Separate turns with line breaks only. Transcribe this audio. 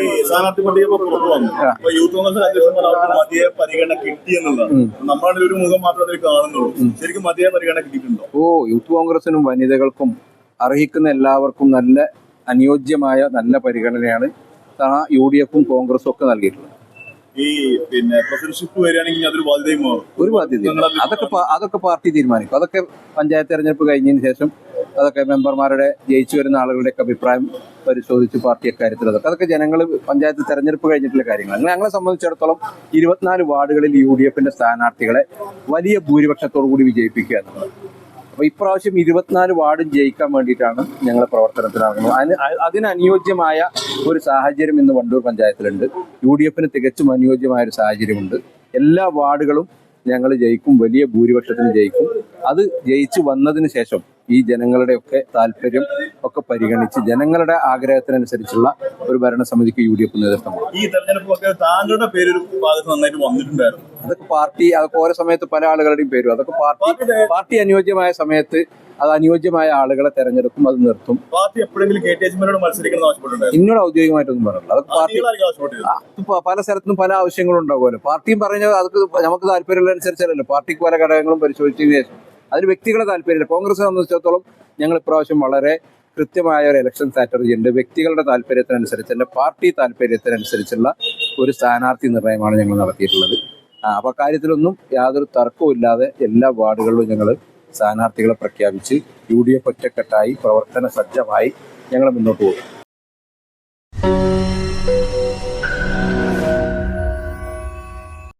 ഈ സ്ഥാനാർത്ഥി പട്ടിക ഇപ്പൊ പുറത്തു വന്നു. അപ്പൊ യൂത്ത് കോൺഗ്രസ് അധ്യക്ഷൻ പറഞ്ഞ അവർക്ക് മതിയെ പരിഗണന കിട്ടി എന്നുള്ളതാണ്. നമ്മളാണെങ്കിൽ ഒരു മുഖം മാത്രമേ അതിൽ കാണുന്നുള്ളൂ. ശരിക്കും മതിയെ പരിഗണന കിട്ടിയിട്ടുണ്ടോ?
ഓ യൂത്ത് കോൺഗ്രസിനും വനിതകൾക്കും അർഹിക്കുന്ന എല്ലാവർക്കും നല്ല അനുയോജ്യമായ നല്ല പരിഗണനയാണ് യു ഡി എഫും കോൺഗ്രസും ഒക്കെ നൽകിയിട്ടുള്ളത്.
ഈ പിന്നെ പ്രസിഡന്റ്ഷിപ്പ് വരികയാണെങ്കിൽ അതൊരു ബാധ്യതയും മാറും
ഒരു ബാധ്യത അതൊക്കെ അതൊക്കെ പാർട്ടി തീരുമാനിക്കും. അതൊക്കെ പഞ്ചായത്ത് തെരഞ്ഞെടുപ്പ് കഴിഞ്ഞതിന് ശേഷം അതൊക്കെ മെമ്പർമാരുടെ ജയിച്ചു വരുന്ന ആളുകളുടെയൊക്കെ അഭിപ്രായം പരിശോധിച്ച് പാർട്ടി അക്കാര്യത്തിൽ അതൊക്കെ. അതൊക്കെ ജനങ്ങൾ പഞ്ചായത്ത് തെരഞ്ഞെടുപ്പ് കഴിഞ്ഞിട്ടുള്ള കാര്യങ്ങൾ അങ്ങനെ ഞങ്ങളെ സംബന്ധിച്ചിടത്തോളം ഇരുപത്തിനാല് വാർഡുകളിൽ യു ഡി എഫിന്റെ സ്ഥാനാർത്ഥികളെ വലിയ ഭൂരിപക്ഷത്തോടു കൂടി വിജയിപ്പിക്കുക എന്നുള്ളത്. അപ്പൊ ഇപ്രാവശ്യം ഇരുപത്തിനാല് വാർഡും ജയിക്കാൻ വേണ്ടിയിട്ടാണ് ഞങ്ങൾ പ്രവർത്തനത്തിനിറങ്ങുന്നത് അതിന് അതിനനുയോജ്യമായ ഒരു സാഹചര്യം ഇന്ന് വണ്ടൂർ പഞ്ചായത്തിലുണ്ട്. യു ഡി എഫിന് തികച്ചും അനുയോജ്യമായ ഒരു സാഹചര്യമുണ്ട്. എല്ലാ വാർഡുകളും ഞങ്ങൾ ജയിക്കും വലിയ ഭൂരിപക്ഷത്തിന് ജയിക്കും. അത് ജയിച്ചു വന്നതിന് ശേഷം ഈ ജനങ്ങളുടെ ഒക്കെ താല്പര്യം ഒക്കെ പരിഗണിച്ച് ജനങ്ങളുടെ ആഗ്രഹത്തിനനുസരിച്ചുള്ള ഒരു ഭരണസമിതിക്ക് യു ഡി എഫ് നേതൃത്വം
ഈ തെരഞ്ഞെടുപ്പൊക്കെ താങ്കളുടെ പേര് നന്നായിട്ട് വന്നിട്ടുണ്ടായിരുന്നു.
അതൊക്കെ പാർട്ടി അതൊക്കെ ഓരോ സമയത്ത് പല ആളുകളുടെയും പേരും. അതൊക്കെ പാർട്ടി പാർട്ടി അനുയോജ്യമായ സമയത്ത് അത് അനുയോജ്യമായ ആളുകളെ തെരഞ്ഞെടുക്കും അത് നിർത്തും.
പാർട്ടി എപ്പോഴെങ്കിലും
ഇന്നോട് ഔദ്യോഗികമായിട്ടൊന്നും പറഞ്ഞില്ല അതൊക്കെ പാർട്ടി പല സ്ഥലത്തും പല ആവശ്യങ്ങളും ഉണ്ടാകുമല്ലോ. പാർട്ടിയും പറഞ്ഞത് അതൊക്കെ നമുക്ക് താല്പര്യമുള്ള അനുസരിച്ചല്ലോ പാർട്ടിക്ക് പല ഘടകങ്ങളും പരിശോധിച്ചതിന് ശേഷം. അതിന് വ്യക്തികളെ താല്പര്യമില്ല. കോൺഗ്രസ് സംബന്ധിച്ചിടത്തോളം ഞങ്ങൾ ഇപ്രാവശ്യം വളരെ കൃത്യമായ ഒരു ഇലക്ഷൻ സ്ട്രാറ്റജി ഉണ്ട്. വ്യക്തികളുടെ താല്പര്യത്തിനനുസരിച്ച് എന്റെ പാർട്ടി താല്പര്യത്തിനനുസരിച്ചുള്ള ഒരു സ്ഥാനാർത്ഥി നിർണയമാണ് ഞങ്ങൾ നടത്തിയിട്ടുള്ളത്. ആ, അപ്പൊ കാര്യത്തിലൊന്നും യാതൊരു തർക്കവും ഇല്ലാതെ എല്ലാ വാർഡുകളിലും ഞങ്ങൾ സ്ഥാനാർത്ഥികളെ പ്രഖ്യാപിച്ച് യു ഡി എഫ് ഒറ്റക്കെട്ടായി പ്രവർത്തന സജ്ജമായി ഞങ്ങൾ മുന്നോട്ട് പോകും.